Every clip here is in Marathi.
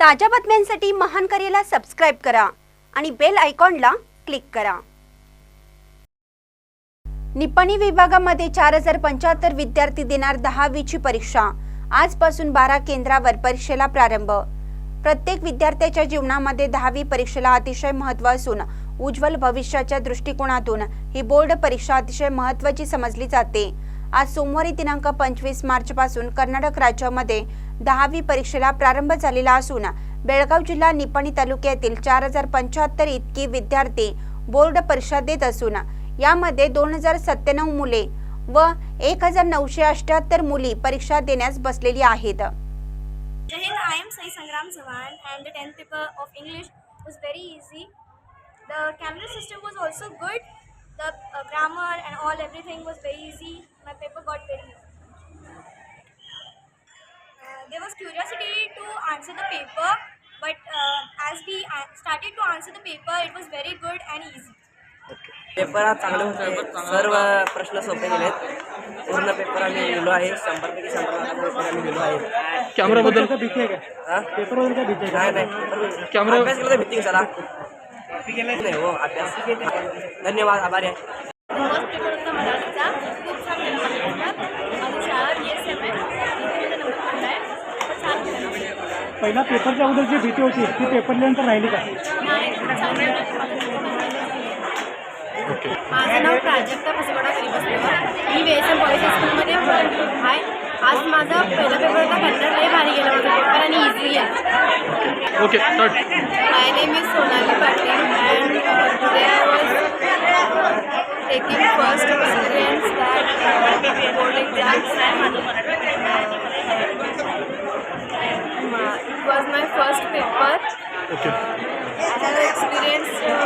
ताज्या बातम्यांसाठी महान करेला सबस्क्राईब करा आणि बेल आयकॉनला क्लिक करा. निपाणी विभागामध्ये चार हजार पंच्याहत्तर विद्यार्थी देणार दहावीची परीक्षा. आजपासून बारा केंद्रावर परीक्षेला प्रारंभ. प्रत्येक विद्यार्थ्याच्या जीवनामध्ये दहावी परीक्षेला अतिशय महत्त्व असून उज्ज्वल भविष्याच्या दृष्टिकोनातून ही बोर्ड परीक्षा अतिशय महत्त्वाची समजली जाते. आज सोमवारी दिनांक पंचवीस मार्च पासून कर्नाटक राज्यामध्ये दहावी परीक्षेला प्रारंभ झालेला असून बेळगाव जिल्हा निपाणी तालुक्यातील चार हजार पंच्याहत्तर इतकी विद्यार्थी बोर्ड परीक्षा देत असून यामध्ये दोन हजार सत्त्याण्णव मुले व एक हजार नऊशे अठ्याहत्तर मुली परीक्षा देण्यास बसलेली आहेत The camera system was also good. The uh, grammar and all everything was very easy. My paper got very easy. Uh, there was curiosity to answer the paper but uh, as we uh, started to answer the paper it was very good and easy. Paper हा चांगले होते सर्व प्रश्न सोपे गेलेत पूर्ण पेपर आम्ही लिहिलो आहे शंभरपैकी शंभर मार्काचा पेपर आम्ही लिहिलो आहे कॅमेराबद्दल हा? नाही कॅमेरा- अभ्यास केला तर भीती नाही हो अभ्यास धन्यवाद आभारी आहे फर्स्ट पेपर होता मराठीचा खूप छान पेपर होता माझी शाळा बी एस एम आहे तिथे माझा नंबर पडला आहे तर छान केलं. पहिला पेपरच्या अगोदर जी भीती होती ती पेपर लिहिल्यानंतर राहिली का. ओके. माझं नाव प्राजक्ता कसबडा करीबसलेवर मी बी एस एम बॉईज हायस्कूलमध्ये आहे. आज माझा पहिला पेपर होता कन्नड लय भारी गेला माझा पेपर आणि इझी आहे. Okay start my name is Sonali Patil and today I was taking first experience that uh, board exams it was my first paper okay I have experienced uh,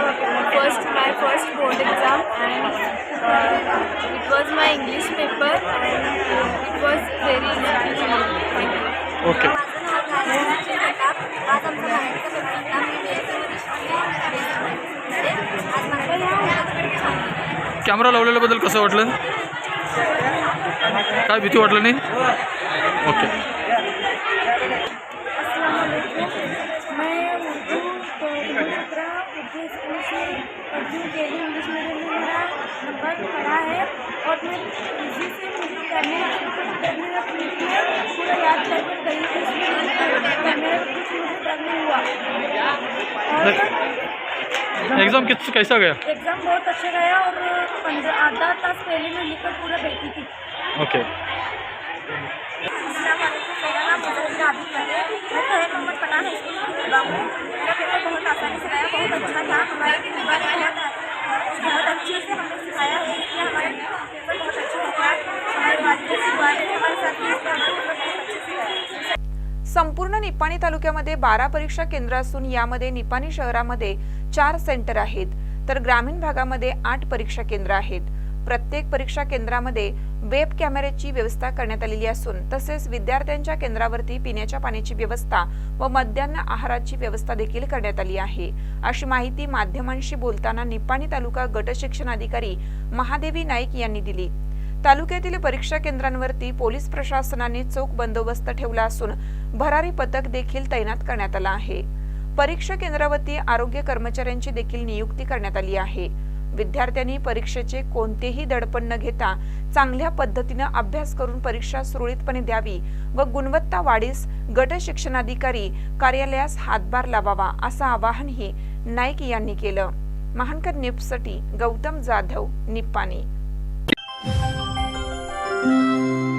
first my first board exam and uh, it was my English paper and uh, it was very easy. Thank you. Okay आज आमचा मराठीचा पेपर होता मी बी एस आज मला कॅमेरा लावलेल्याबद्दल कसं वाटलं काय भीती वाटलं नाही ओके उर्दू के लिए इंग्लिश मीडियम में मेरा नंबर पढ़ा है और मैं इसी से मुझे करने करने में पूरा याद कर गई थी करने कुछ मुझे डर नहीं हुआ। एग्ज़ाम किस कैसा गया? एग्ज़ाम बहुत अच्छा गया और पंद्रह आधा तास पहले मैं लिखकर पूरा बैठी थी। ओके मेरा संपूर्ण निपाणी तालुक्यामध्ये बारा परीक्षा केंद्र असून यामध्ये निपाणी शहरामध्ये चार सेंटर आहेत. तर ग्रामीण भागामध्ये आठ परीक्षा केंद्र आहेत. प्रत्येक परीक्षा केंद्रामध्ये वेब कॅमेऱ्याची व्यवस्था करण्यात आलेली असून तसेच विद्यार्थ्यांच्या केंद्रावरती पिण्याच्या पाण्याची व्यवस्था व मध्यान्ह आहाराची व्यवस्था देखील करण्यात आली आहे. अशी माहिती माध्यमांशी बोलताना निपाणी तालुका गट शिक्षणाधिकारी महादेवी नाईक यांनी दिली. तालुक्यातील परीक्षा केंद्रांवरती पोलीस प्रशासनाने चोख बंदोबस्त ठेवला असून भरारी पथक देखील तैनात करण्यात आला आहे. परीक्षा केंद्रावरती आरोग्य कर्मचाऱ्यांची देखील नियुक्ती करण्यात आली आहे. विद्यार्थ्यांनी परीक्षेचे कोणतेही दडपण न घेता चांगल्या पद्धतीनं अभ्यास करून परीक्षा सुरळीतपणे द्यावी व गुणवत्ता वाढीस गट शिक्षणाधिकारी कार्यालयास हातभार लावावा असं आवाहनही नाईक यांनी केलं. महानकर न्यूजसाठी गौतम जाधव निप्पाणी. Música